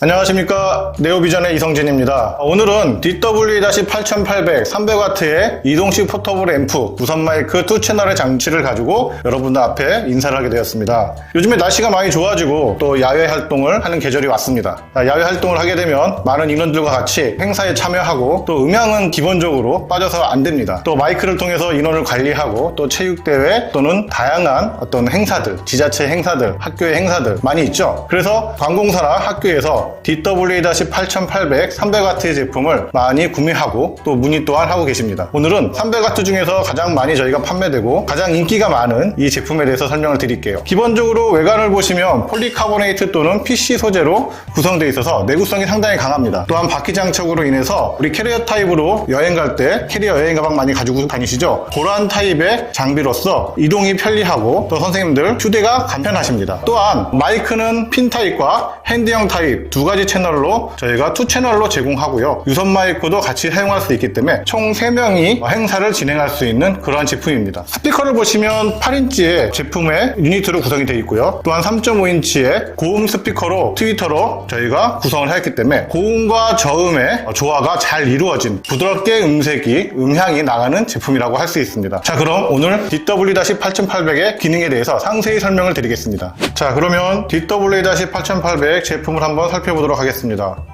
안녕하십니까. 네오비전의 이성진입니다. 오늘은 DW-8800 300W의 이동식 포터블 앰프 무선 마이크 2 채널의 장치를 가지고 여러분들 앞에 인사를 하게 되었습니다. 요즘에 날씨가 많이 좋아지고 또 야외 활동을 하는 계절이 왔습니다. 자, 야외 활동을 하게 되면 많은 인원들과 같이 행사에 참여하고 또 음향은 기본적으로 빠져서 안 됩니다. 또 마이크를 통해서 인원을 관리하고 또 체육대회 또는 다양한 어떤 행사들 지자체 행사들 학교의 행사들 많이 있죠. 그래서 관공서나 학교에서 DW-8800 300W의 제품을 많이 구매하고 또 문의 또한 하고 계십니다. 오늘은 300W 중에서 가장 많이 저희가 판매되고 가장 인기가 많은 이 제품에 대해서 설명을 드릴게요. 기본적으로 외관을 보시면 폴리카보네이트 또는 PC 소재로 구성되어 있어서 내구성이 상당히 강합니다. 또한 바퀴 장착으로 인해서 우리 캐리어 타입으로 여행 갈 때 캐리어 여행 가방 많이 가지고 다니시죠? 그러한 타입의 장비로서 이동이 편리하고 또 선생님들 휴대가 간편하십니다. 또한 마이크는 핀 타입과 핸드형 타입 두 가지 채널로 저희가 투 채널로 제공하고요. 유선 마이크도 같이 사용할 수 있기 때문에 총 3명이 행사를 진행할 수 있는 그러한 제품입니다. 스피커를 보시면 8인치의 제품의 유니트로 구성이 되어 있고요. 또한 3.5인치의 고음 스피커로 트위터로 저희가 구성을 했기 때문에 고음과 저음의 조화가 잘 이루어진 부드럽게 음색이 음향이 나가는 제품이라고 할 수 있습니다. 자 그럼 오늘 DW-8800의 기능에 대해서 상세히 설명을 드리겠습니다. 자 그러면 DW-8800 제품을 한번 살펴보도록 하겠습니다.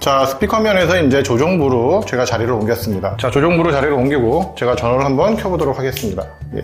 자, 스피커 면에서 이제 조정부로 제가 자리를 옮겼습니다. 자, 조정부로 자리를 옮기고 제가 전원을 한번 켜보도록 하겠습니다. 예.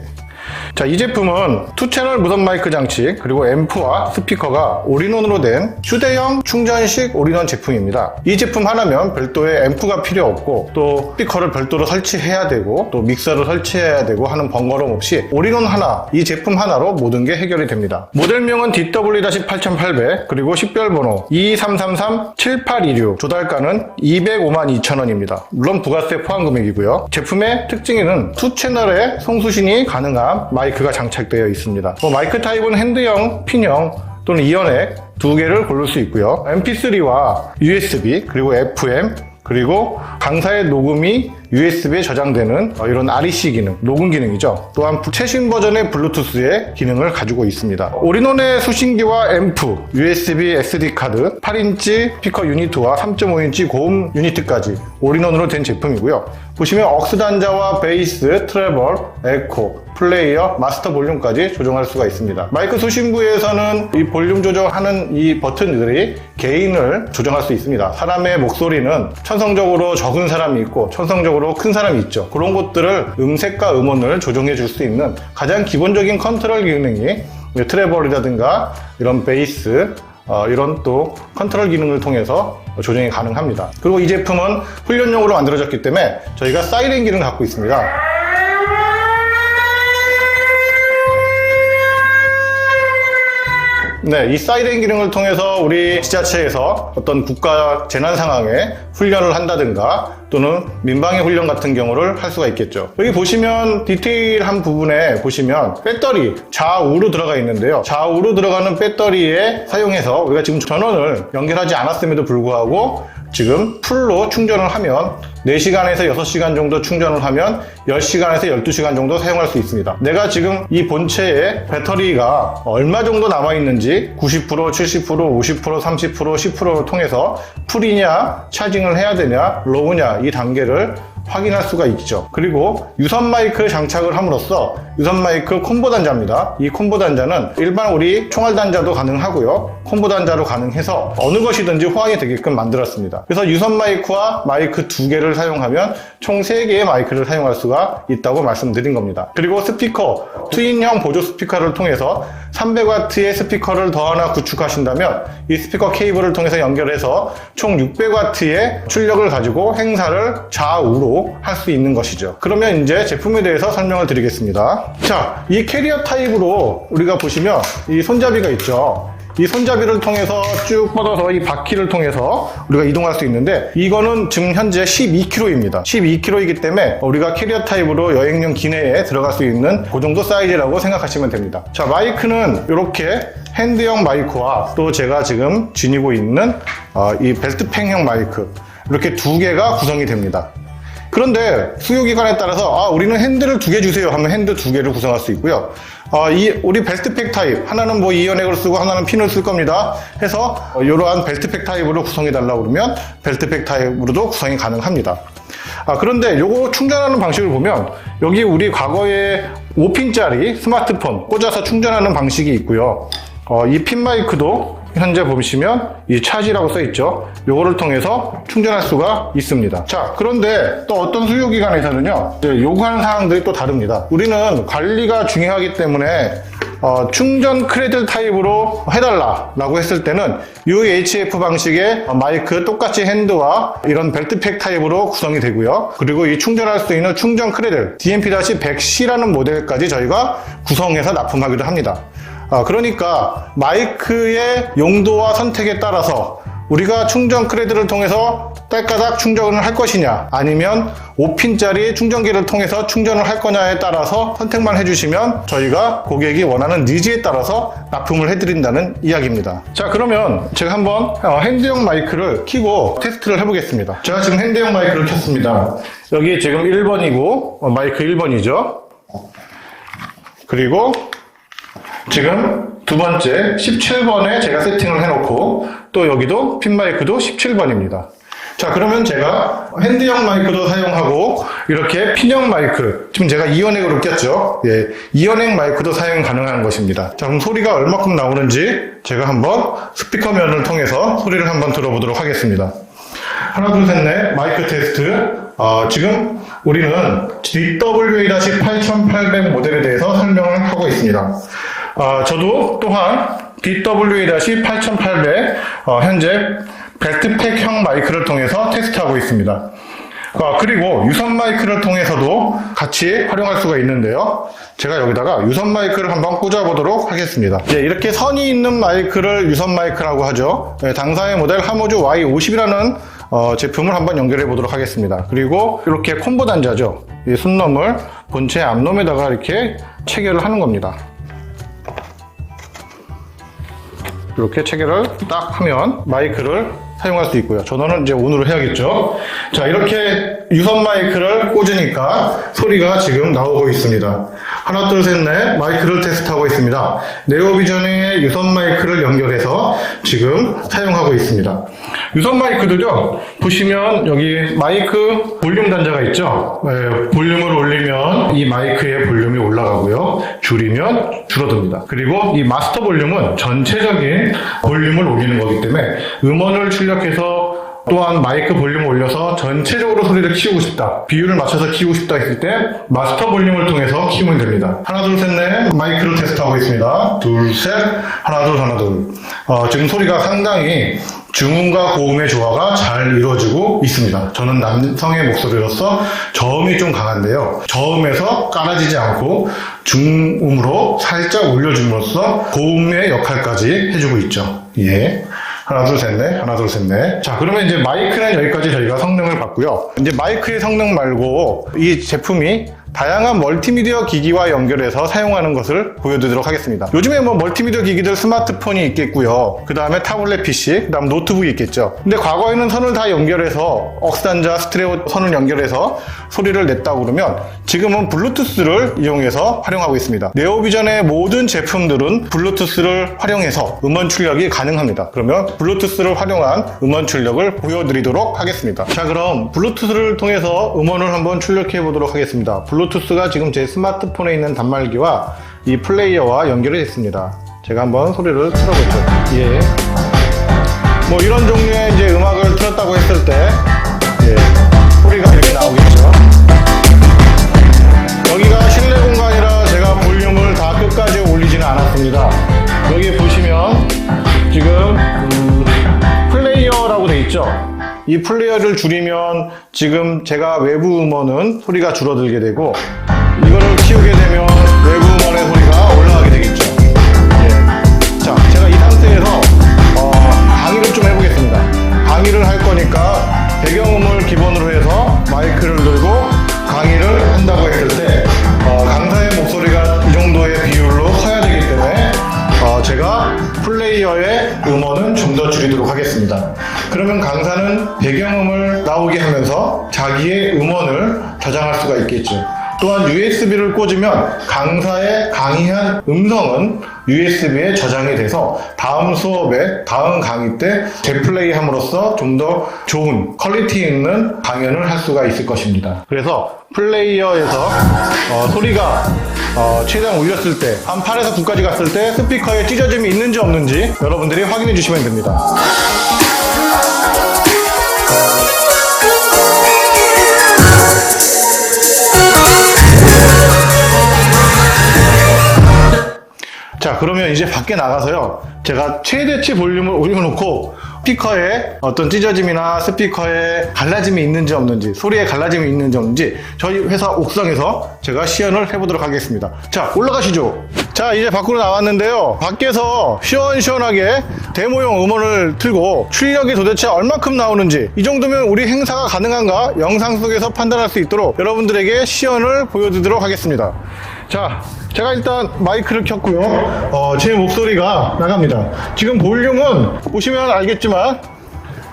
자, 이 제품은 투채널 무선 마이크 장치 그리고 앰프와 스피커가 올인원으로 된 휴대용 충전식 올인원 제품입니다. 이 제품 하나면 별도의 앰프가 필요 없고 또 스피커를 별도로 설치해야 되고 또 믹서를 설치해야 되고 하는 번거로움 없이 올인원 하나, 이 제품 하나로 모든 게 해결이 됩니다. 모델명은 DW-8800 그리고 식별번호 2333-7826 조달가는 205만 2천원입니다. 물론 부가세 포함 금액이고요. 제품의 특징에는 투 채널의 송수신이 가능한 마이크가 장착되어 있습니다. 뭐 마이크 타입은 핸드형, 핀형 또는 이연액 두 개를 고를 수 있고요. MP3와 USB 그리고 FM 그리고 강사의 녹음이 USB에 저장되는 어, 이런 REC 기능, 녹음 기능이죠. 또한 최신 버전의 블루투스의 기능을 가지고 있습니다. 올인원의 수신기와 앰프, USB SD 카드, 8인치 스피커 유니트와 3.5인치 고음 유니트까지 올인원으로 된 제품이고요. 보시면 억스 단자와 베이스, 트래블, 에코, 플레이어, 마스터 볼륨까지 조정할 수가 있습니다. 마이크 수신부에서는 이 볼륨 조정하는 이 버튼들이 개인을 조정할 수 있습니다. 사람의 목소리는 천성적으로 적은 사람이 있고 천성적으로 큰 사람이 있죠. 그런 것들을 음색과 음원을 조정해 줄 수 있는 가장 기본적인 컨트롤 기능이 트래블이라든가 이런 베이스 어, 이런 또 컨트롤 기능을 통해서 조정이 가능합니다. 그리고 이 제품은 훈련용으로 만들어졌기 때문에 저희가 사이렌 기능을 갖고 있습니다. 네, 이 사이렌 기능을 통해서 우리 지자체에서 어떤 국가 재난 상황에 훈련을 한다든가 또는 민방위 훈련 같은 경우를 할 수가 있겠죠. 여기 보시면 디테일한 부분에 보시면 배터리 좌우로 들어가 있는데요. 좌우로 들어가는 배터리에 사용해서 우리가 지금 전원을 연결하지 않았음에도 불구하고 지금 풀로 충전을 하면 4시간에서 6시간 정도 충전을 하면 10시간에서 12시간 정도 사용할 수 있습니다. 내가 지금 이 본체에 배터리가 얼마 정도 남아있는지 90%, 70%, 50%, 30%, 10%를 통해서 풀이냐, 차징을 해야 되냐, 로우냐 이 단계를 확인할 수가 있죠. 그리고 유선 마이크를 장착을 함으로써 유선 마이크 콤보 단자입니다. 이 콤보 단자는 일반 우리 총알 단자도 가능하고요. 콤보 단자로 가능해서 어느 것이든지 호환이 되게끔 만들었습니다. 그래서 유선 마이크와 마이크 두 개를 사용하면 총 3개의 마이크를 사용할 수가 있다고 말씀드린 겁니다. 그리고 스피커, 트윈형 보조 스피커를 통해서 300W의 스피커를 더 하나 구축하신다면 이 스피커 케이블을 통해서 연결해서 총 600W의 출력을 가지고 행사를 좌우로 할 수 있는 것이죠. 그러면 이제 제품에 대해서 설명을 드리겠습니다. 자, 이 캐리어 타입으로 우리가 보시면 이 손잡이가 있죠. 이 손잡이를 통해서 쭉 뻗어서 이 바퀴를 통해서 우리가 이동할 수 있는데 이거는 지금 현재 12kg입니다. 12kg이기 때문에 우리가 캐리어 타입으로 여행용 기내에 들어갈 수 있는 그 정도 사이즈라고 생각하시면 됩니다. 자 마이크는 이렇게 핸드형 마이크와 또 제가 지금 지니고 있는 어, 이 벨트팽형 마이크 이렇게 두 개가 구성이 됩니다. 그런데 수요기간에 따라서 아 우리는 핸들을 두 개 주세요 하면 핸드 두 개를 구성할 수 있고요. 어, 이 우리 벨트팩 타입 하나는 뭐 이연액을 쓰고 하나는 핀을 쓸 겁니다. 해서 어, 이러한 벨트팩 타입으로 구성해 달라고 그러면 벨트팩 타입으로도 구성이 가능합니다. 아, 그런데 요거 충전하는 방식을 보면 여기 우리 과거에 5핀짜리 스마트폰 꽂아서 충전하는 방식이 있고요. 어, 이 핀 마이크도 현재 보시면 이 차지라고 써 있죠. 요거를 통해서 충전할 수가 있습니다. 자, 그런데 또 어떤 수요 기관에서는요, 이제 요구하는 사항들이 또 다릅니다. 우리는 관리가 중요하기 때문에 어, 충전 크레딧 타입으로 해달라라고 했을 때는 UHF 방식의 마이크 똑같이 핸드와 이런 벨트팩 타입으로 구성이 되고요. 그리고 이 충전할 수 있는 충전 크레딧 DMP-100C라는 모델까지 저희가 구성해서 납품하기도 합니다. 아, 그러니까 마이크의 용도와 선택에 따라서 우리가 충전 크레딧을 통해서 딸까닥 충전을 할 것이냐 아니면 5핀짜리 충전기를 통해서 충전을 할 거냐에 따라서 선택만 해주시면 저희가 고객이 원하는 니즈에 따라서 납품을 해드린다는 이야기입니다. 자 그러면 제가 한번 어, 핸드용 마이크를 키고 테스트를 해보겠습니다. 제가 지금 핸드용 마이크를 켰습니다. 여기 지금 1번이고 어, 마이크 1번이죠. 그리고 지금 두 번째 17번에 제가 세팅을 해놓고 또 여기도 핀 마이크도 17번입니다. 자 그러면 제가 핸드형 마이크도 사용하고 이렇게 핀형 마이크 지금 제가 이연액으로 꼈죠. 예, 이연액 마이크도 사용 가능한 것입니다. 자 그럼 소리가 얼마큼 나오는지 제가 한번 스피커면을 통해서 소리를 한번 들어보도록 하겠습니다. 하나 둘 셋 넷 마이크 테스트 어, 지금 우리는 DWA-8800 모델에 대해서 설명을 하고 있습니다. 어, 저도 또한 DWA-8800 어, 현재 벨트팩형 마이크를 통해서 테스트하고 있습니다. 어, 그리고 유선 마이크를 통해서도 같이 활용할 수가 있는데요. 제가 여기다가 유선 마이크를 한번 꽂아보도록 하겠습니다. 이제 이렇게 선이 있는 마이크를 유선 마이크라고 하죠. 네, 당사의 모델 하모즈 Y50이라는 어, 제품을 한번 연결해 보도록 하겠습니다. 그리고 이렇게 콤보 단자죠. 이 순놈을 본체 앞놈에다가 이렇게 체결을 하는 겁니다. 이렇게 체결을 딱 하면 마이크를 사용할 수 있고요. 전원은 이제 온으로 해야겠죠. 자, 이렇게 유선 마이크를 꽂으니까 소리가 지금 나오고 있습니다. 하나, 둘, 셋, 넷 마이크를 테스트하고 있습니다. 네오비전의 유선 마이크를 연결해서 지금 사용하고 있습니다. 유선 마이크도요, 보시면 여기 마이크 볼륨 단자가 있죠. 네, 볼륨을 올리면 이 마이크의 볼륨이 올라가고요. 줄이면 줄어듭니다. 그리고 이 마스터 볼륨은 전체적인 볼륨을 올리는 거기 때문에 음원을 출력해서 또한 마이크 볼륨을 올려서 전체적으로 소리를 키우고 싶다. 비율을 맞춰서 키우고 싶다 했을 때 마스터 볼륨을 통해서 키우면 됩니다. 하나 둘 셋 넷 마이크를 테스트하고 있습니다. 둘 셋 하나 둘 하나 둘 어, 지금 소리가 상당히 중음과 고음의 조화가 잘 이루어지고 있습니다. 저는 남성의 목소리로서 저음이 좀 강한데요. 저음에서 깔아지지 않고 중음으로 살짝 올려줌으로써 고음의 역할까지 해주고 있죠. 예. 하나, 둘, 셋, 넷. 하나, 둘, 셋, 넷. 자, 그러면 이제 마이크는 여기까지 저희가 성능을 봤고요. 이제 마이크의 성능 말고 이 제품이 다양한 멀티미디어 기기와 연결해서 사용하는 것을 보여드리도록 하겠습니다. 요즘에 뭐 멀티미디어 기기들 스마트폰이 있겠고요. 그 다음에 타블렛 PC, 그 다음 노트북이 있겠죠. 근데 과거에는 선을 다 연결해서 억스단자 스트레오 선을 연결해서 소리를 냈다고 그러면 지금은 블루투스를 이용해서 활용하고 있습니다. 네오비전의 모든 제품들은 블루투스를 활용해서 음원 출력이 가능합니다. 그러면 블루투스를 활용한 음원 출력을 보여드리도록 하겠습니다. 자, 그럼 블루투스를 통해서 음원을 한번 출력해 보도록 하겠습니다. 블루 투스가 지금 제 스마트폰에 있는 단말기와 이 플레이어와 연결이 됐습니다. 제가 한번 소리를 틀어볼게요. 예. 뭐 이런 종류의 이제 음악을 틀었다고 했을 때, 예. 소리가 이렇게 나오겠죠. 여기가 실내 공간이라 제가 볼륨을 다 끝까지 올리지는 않았습니다. 여기 보시면 지금 음, 이 플레이어를 줄이면 지금 제가 외부 음원은 소리가 줄어들게 되고 이거를 키우게 되면 외부 음원의 소리가 올라가게 되겠죠. 예. 자, 제가 이 상태에서 어, 강의를 좀 해보겠습니다. 강의를 할 거니까 배경음을 기본으로 해서 마이크를 들고 강의를 한다고 했을 때 제가 플레이어의 음원은 좀더 알려드리도록 하겠습니다. 그러면 강사는 배경음을 나오게 하면서 자기의 음원을 저장할 수가 있겠죠. 또한 USB를 꽂으면 강사의 강의한 음성은 USB에 저장이 돼서 다음 수업에 다음 강의 때 재플레이함으로써 좀 더 좋은 퀄리티 있는 강연을 할 수가 있을 것입니다. 그래서 플레이어에서 어, 소리가 어, 최대한 올렸을 때 한 8에서 9까지 갔을 때 스피커에 찢어짐이 있는지 없는지 여러분들이 확인해 주시면 됩니다. 자, 그러면 이제 밖에 나가서요. 제가 최대치 볼륨을 올려놓고 스피커에 어떤 찢어짐이나 스피커에 갈라짐이 있는지 없는지, 소리에 갈라짐이 있는지 없는지 저희 회사 옥상에서 제가 시연을 해보도록 하겠습니다. 자, 올라가시죠. 자, 이제 밖으로 나왔는데요. 밖에서 시원시원하게 데모용 음원을 틀고 출력이 도대체 얼마큼 나오는지 이 정도면 우리 행사가 가능한가 영상 속에서 판단할 수 있도록 여러분들에게 시연을 보여드리도록 하겠습니다. 자, 제가 일단 마이크를 켰고요. 어, 제 목소리가 나갑니다. 지금 볼륨은 보시면 알겠지만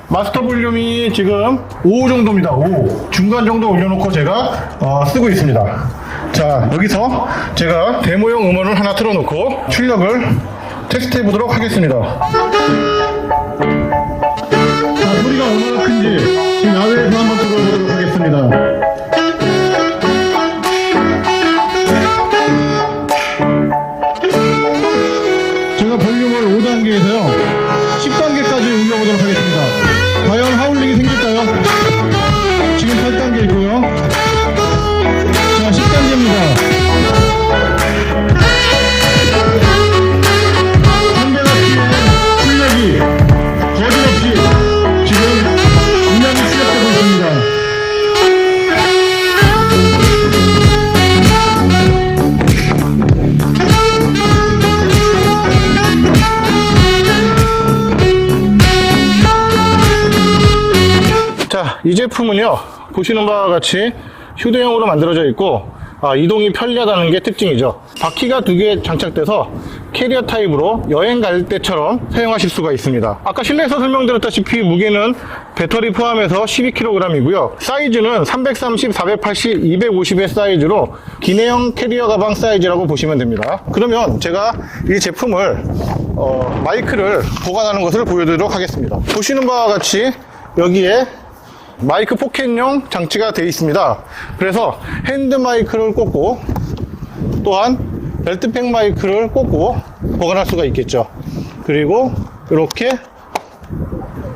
마스터 볼륨이 지금 5 정도입니다. 5. 중간 정도 올려놓고 제가 어, 쓰고 있습니다. 자, 여기서 제가 데모용 음원을 하나 틀어놓고 출력을 테스트 해 보도록 하겠습니다. 자, 소리가 얼마나 큰지 지금 야외에서 한번 들어보도록 하겠습니다. 제가 볼륨을 5단계에서요 10단계까지 올려보도록 하겠습니다 이 제품은요, 보시는 바와 같이 휴대용으로 만들어져 있고, 아, 이동이 편리하다는 게 특징이죠. 바퀴가 두 개 장착돼서 캐리어 타입으로 여행 갈 때처럼 사용하실 수가 있습니다. 아까 실내에서 설명드렸다시피 무게는 배터리 포함해서 12kg이고요. 사이즈는 330, 480, 250의 사이즈로 기내형 캐리어 가방 사이즈라고 보시면 됩니다. 그러면 제가 이 제품을 어, 마이크를 보관하는 것을 보여드리도록 하겠습니다. 보시는 바와 같이 여기에 마이크 포켓용 장치가 되어 있습니다. 그래서 핸드 마이크를 꽂고 또한 벨트팩 마이크를 꽂고 보관할 수가 있겠죠. 그리고 이렇게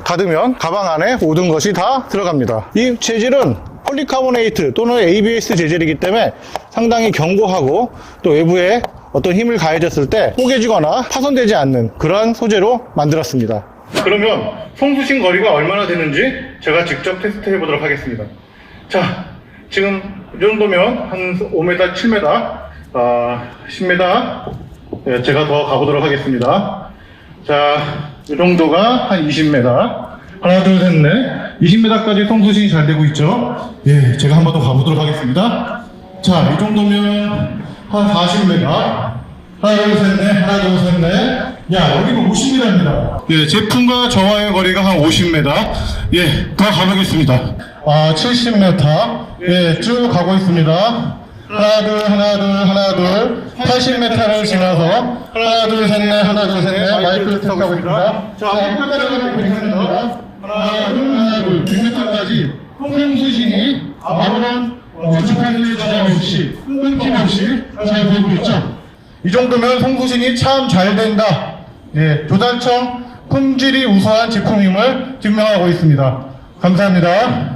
닫으면 가방 안에 모든 것이 다 들어갑니다. 이 재질은 폴리카보네이트 또는 ABS 재질이기 때문에 상당히 견고하고 또 외부에 어떤 힘을 가해졌을 때 뽀개지거나 파손되지 않는 그러한 소재로 만들었습니다. 그러면 송수신 거리가 얼마나 되는지 제가 직접 테스트 해 보도록 하겠습니다. 자, 지금 이 정도면 한 5m, 7m, 아, 10m 예, 제가 더 가보도록 하겠습니다. 자, 이 정도가 한 20m. 하나, 둘, 셋, 넷. 20m까지 송수신이 잘 되고 있죠? 예, 제가 한 번 더 가보도록 하겠습니다. 자, 이 정도면 한 40m. 하나, 둘, 셋, 넷. 하나, 둘, 셋, 넷. 야, 여기는 50m입니다. 예, 제품과 저와의 거리가 한 50m. 예, 더 가보겠습니다. 아, 70m. 예, 쭉 가고 있습니다. 하나, 둘, 하나, 둘, 하나, 둘. 80m를 지나서 하나, 둘, 셋, 넷, 하나, 둘, 셋, 넷. 마이크를 테스트하고 있습니다. 자, 100m까지 있습니다. 하나, 둘, 하나, 둘. 100m까지 통행수신이 아무런 부족한 지장 없이 끊김없이 잘 되고 있죠. 이 정도면 송수신이 참 잘 된다. 예, 조달청 품질이 우수한 제품임을 증명하고 있습니다. 감사합니다.